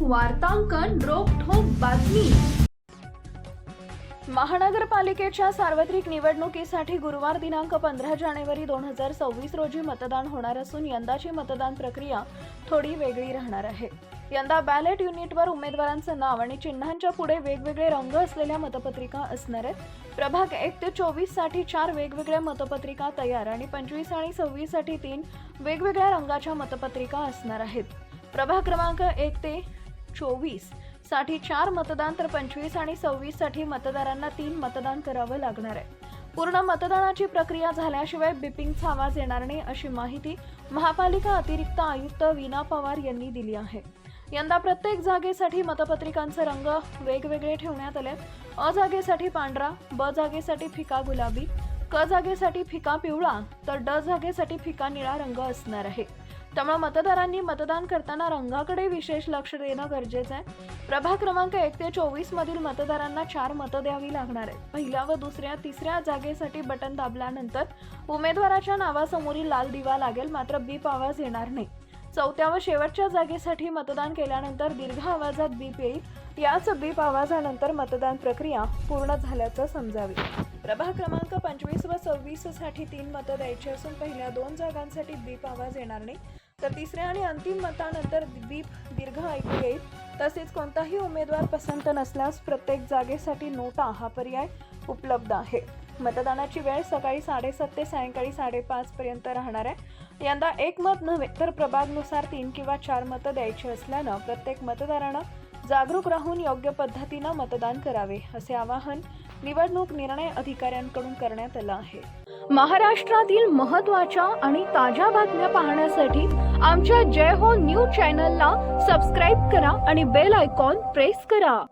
वार्तांकन रोखोक बातमी. महानगरपालिकेच्या सार्वत्रिक निवडणुकीसाठी गुरुवार दिनांक पंधरा जानेवारी दोन हजार सव्वीस रोजी मतदान होणार असून यंदाची मतदान प्रक्रिया थोडी वेगळी राहणार आहे. यंदा बॅलेट युनिटवर उमेदवारांचं नाव आणि चिन्हांच्या पुढे वेगवेगळे रंग असलेल्या मतपत्रिका असणार आहेत. प्रभाग एक ते चोवीससाठी चार वेगवेगळ्या मतपत्रिका तयार आणि पंचवीस आणि सव्वीससाठी तीन वेगवेगळ्या रंगाच्या मतपत्रिका असणार आहेत. प्रभाग क्रमांक एक ते चोवीससाठी चार मतदान तर पंचवीस आणि सव्वीससाठी मतदारांना तीन मतदान करावं लागणार आहे. पूर्ण मतदानाची प्रक्रिया झाल्याशिवाय बिपिंगचा आवाज येणार नाही अशी माहिती महापालिका अतिरिक्त आयुक्त वीना पवार यांनी दिली आहे. यंदा प्रत्येक जागेसाठी मतपत्रिकांचे रंग वेगवेगळे ठेवण्यात आले. अ जागेसाठी पांढरा ब जागेसाठी फिका गुलाबी क जागेसाठी फिका पिवळा तर ड जागेसाठी फिका निळा रंग असणार आहे. त्यामुळे मतदारांनी मतदान करताना रंगाकडे विशेष लक्ष देणं गरजेचं आहे. प्रभाग क्रमांक एक ते चोवीस मधील मतदारांना चार मतं द्यावी लागणार आहेत. पहिल्या व दुसऱ्या तिसऱ्या जागेसाठी बटन दाबल्यानंतर उमेदवाराच्या नावासमोरील लाल दिवा लागेल मात्र बीप आवाज येणार नाही. चौथ्या व शेवटच्या जागेसाठी मतदान केल्यानंतर दीर्घ आवाजात बीप येईल. याच बीप आवाजानंतर मतदान प्रक्रिया पूर्ण झाल्याचं समजावी. प्रभाग क्रमांक पंचवीस व सव्वीससाठी तीन मतं द्यायची असून पहिल्या दोन जागांसाठी द्वीप आवाज येणार नाही. तर तिसऱ्या आणि अंतिम मतानंतर द्वीप दीर्घ ऐकू येईल. तसेच कोणताही उमेदवार पसंत नसल्यास प्रत्येक जागेसाठी नोटा हा पर्याय उपलब्ध आहे. मतदानाची वेळ सकाळी साडेसात ते सायंकाळी साडेपाच पर्यंत राहणार आहे. यंदा एक मत नव्हे तर प्रभागनुसार तीन किंवा चार मतं द्यायची असल्यानं प्रत्येक मतदारानं जागरूक राहून योग्य पद्धतीनं मतदान करावे असे आवाहन निवडणूक निर्णय अधिकाऱ्यांकडून करण्यात आलं आहे. महाराष्ट्रातील महत्त्वाच्या आणि ताज्या बातम्या पाहण्यासाठी आमच्या जय हो न्यूज चॅनलला सबस्क्राईब करा आणि बेल आयकॉन प्रेस करा.